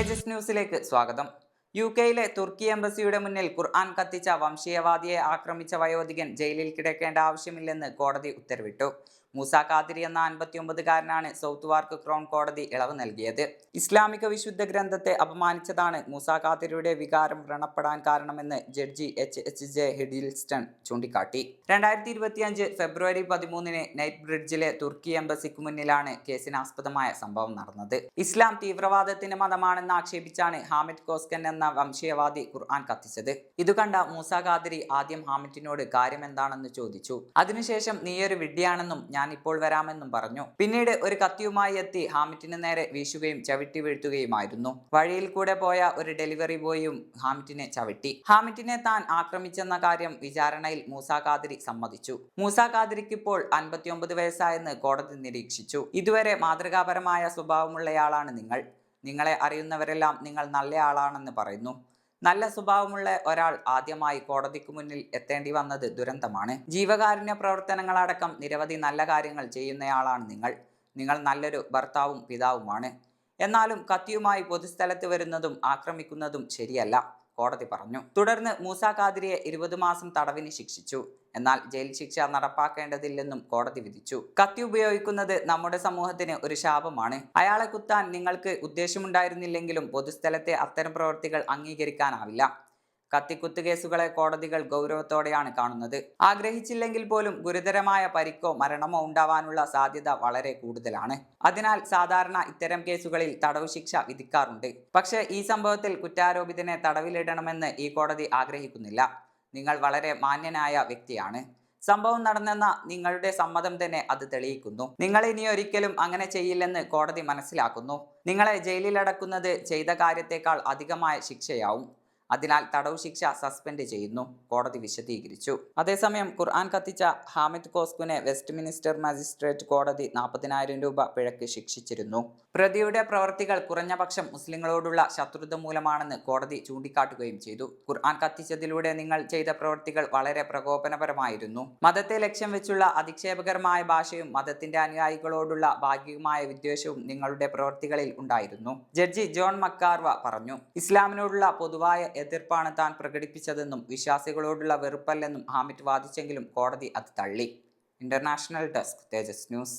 തേജസ് ന്യൂസിലേക്ക് സ്വാഗതം. യു കെയിലെ തുർക്കി എംബസിയുടെ മുന്നിൽ ഖുർആൻ കത്തിച്ച വംശീയവാദിയെ ആക്രമിച്ച വയോധികൻ ജയിലിൽ കിടക്കേണ്ട ആവശ്യമില്ലെന്ന് കോടതി ഉത്തരവിട്ടു. മൂസ ഖാദിരി എന്ന അൻപത്തിയൊമ്പതുകാരനാണ് സൗത്ത് വാർക്ക് ക്രൗൺ കോടതി ഇളവ് നൽകിയത്. ഇസ്ലാമിക വിശുദ്ധ ഗ്രന്ഥത്തെ അപമാനിച്ചതാണ് മൂസ ഖാദിരിയുടെ വികാരം വ്രണപ്പെടാൻ കാരണമെന്ന് judge H. H. J. Hiddleston ചൂണ്ടിക്കാട്ടി. രണ്ടായിരത്തി ഇരുപത്തിയഞ്ച് ഫെബ്രുവരി പതിമൂന്നിന് നൈറ്റ് ബ്രിഡ്ജിലെ തുർക്കി എംബസിക്ക് മുന്നിലാണ് കേസിനാസ്പദമായ സംഭവം നടന്നത്. ഇസ്ലാം തീവ്രവാദത്തിന്റെ മതമാണെന്ന് ആക്ഷേപിച്ചാണ് ഹാമിദ് കോസ്കൻ എന്ന വംശീയവാദി ഖുർആൻ കത്തിച്ചത്. ഇത് കണ്ട മൂസ ഖാദിരി ആദ്യം ഹാമിദിനോട് കാര്യമെന്താണെന്ന് ചോദിച്ചു. അതിനുശേഷം നീയൊരു വിഡ്ഢിയാണെന്നും ഞാൻ ഇപ്പോൾ വരാമെന്നും പറഞ്ഞു. പിന്നീട് ഒരു കത്തിയുമായി എത്തി ഹാമിറ്റിന് നേരെ വീശുകയും ചവിട്ടി വീഴ്ത്തുകയുമായിരുന്നു. വഴിയിൽ കൂടെ പോയ ഒരു ഡെലിവറി ബോയും ഹാമിറ്റിനെ ചവിട്ടി. ഹാമിറ്റിനെ താൻ ആക്രമിച്ചെന്ന കാര്യം വിചാരണയിൽ മൂസ കാതിരി സമ്മതിച്ചു. മൂസ കാതിരിക്ക് ഇപ്പോൾ അൻപത്തിയൊമ്പത് വയസ്സായെന്ന് കോടതി നിരീക്ഷിച്ചു. ഇതുവരെ മാതൃകാപരമായ സ്വഭാവമുള്ളയാളാണ് നിങ്ങൾ. നിങ്ങളെ അറിയുന്നവരെല്ലാം നിങ്ങൾ നല്ലയാളാണെന്ന് പറയുന്നു. നല്ല സ്വഭാവമുള്ള ഒരാൾ ആദ്യമായി കോടതിക്ക് മുന്നിൽ എത്തേണ്ടി വന്നത് ദുരന്തമാണ്. ജീവകാരുണ്യ പ്രവർത്തനങ്ങളടക്കം നിരവധി നല്ല കാര്യങ്ങൾ ചെയ്യുന്നയാളാണ് നിങ്ങൾ. നിങ്ങൾ നല്ലൊരു ഭർത്താവും പിതാവുമാണ്. എന്നാലും കത്തിയുമായി പൊതുസ്ഥലത്ത് വരുന്നതും ആക്രമിക്കുന്നതും ശരിയല്ല. കോടതി പറഞ്ഞു. തുടർന്ന് മൂസ ഖാദിരിയെ ഇരുപത് മാസം തടവിന് ശിക്ഷിച്ചു. എന്നാൽ ജയിൽ ശിക്ഷ നടപ്പാക്കേണ്ടതില്ലെന്നും കോടതി വിധിച്ചു. കത്തി ഉപയോഗിക്കുന്നത് നമ്മുടെ സമൂഹത്തിന് ഒരു ശാപമാണ്. അയാളെ കുത്താൻ നിങ്ങൾക്ക് ഉദ്ദേശമുണ്ടായിരുന്നില്ലെങ്കിലും പൊതുസ്ഥലത്തെ അത്തരം പ്രവൃത്തികൾ അംഗീകരിക്കാനാവില്ല. കത്തിക്കുത്ത് കേസുകളെ കോടതികൾ ഗൗരവത്തോടെയാണ് കാണുന്നത്. ആഗ്രഹിച്ചില്ലെങ്കിൽ പോലും ഗുരുതരമായ പരിക്കോ മരണമോ ഉണ്ടാവാനുള്ള സാധ്യത വളരെ കൂടുതലാണ്. അതിനാൽ സാധാരണ ഇത്തരം കേസുകളിൽ തടവ് ശിക്ഷ വിധിക്കാറുണ്ട്. പക്ഷേ ഈ സംഭവത്തിൽ കുറ്റാരോപിതനെ തടവിലിടണമെന്ന് ഈ കോടതി ആഗ്രഹിക്കുന്നില്ല. നിങ്ങൾ വളരെ മാന്യനായ വ്യക്തിയാണ്. സംഭവം നടന്നെന്ന നിങ്ങളുടെ സമ്മതം തന്നെ അത് തെളിയിക്കുന്നു. നിങ്ങൾ ഇനി ഒരിക്കലും അങ്ങനെ ചെയ്യില്ലെന്ന് കോടതി മനസ്സിലാക്കുന്നു. നിങ്ങളെ ജയിലിലടക്കുന്നത് ചെയ്ത കാര്യത്തേക്കാൾ അധികമായ ശിക്ഷയാവും. അതിനാൽ തടവ് ശിക്ഷ സസ്പെൻഡ് ചെയ്യുന്നു കോടതി വിശദീകരിച്ചു. അതേസമയം ഖുർആൻ കത്തിച്ച ഹാമിദ് കോസ്കുനെ വെസ്റ്റ് മിനിസ്റ്റർ മജിസ്ട്രേറ്റ് കോടതി നാൽപ്പതിനായിരം രൂപ പിഴയ്ക്ക് ശിക്ഷിച്ചിരുന്നു. പ്രതിയുടെ പ്രവർത്തികൾ കുറഞ്ഞപക്ഷം മുസ്ലിങ്ങളോടുള്ള ശത്രുത മൂലമാണെന്ന് കോടതി ചൂണ്ടിക്കാട്ടുകയും ചെയ്തു. ഖുർആൻ കത്തിച്ചതിലൂടെ നിങ്ങൾ ചെയ്ത പ്രവർത്തികൾ വളരെ പ്രകോപനപരമായിരുന്നു. മതത്തെ ലക്ഷ്യം വെച്ചുള്ള അധിക്ഷേപകരമായ ഭാഷയും മതത്തിന്റെ അനുയായികളോടുള്ള ഭാഗികമായ വിദ്വേഷവും നിങ്ങളുടെ പ്രവർത്തികളിൽ ഉണ്ടായിരുന്നു ജഡ്ജി ജോൺ മക്കാർവ പറഞ്ഞു. ഇസ്ലാമിനോടുള്ള പൊതുവായ എതിർപ്പാണ് താൻ പ്രകടിപ്പിച്ചതെന്നും വിശ്വാസികളോടുള്ള വെറുപ്പല്ലെന്നും ഹാമിറ്റ് വാദിച്ചെങ്കിലും കോടതി അത് തള്ളി. International desk Thejas news.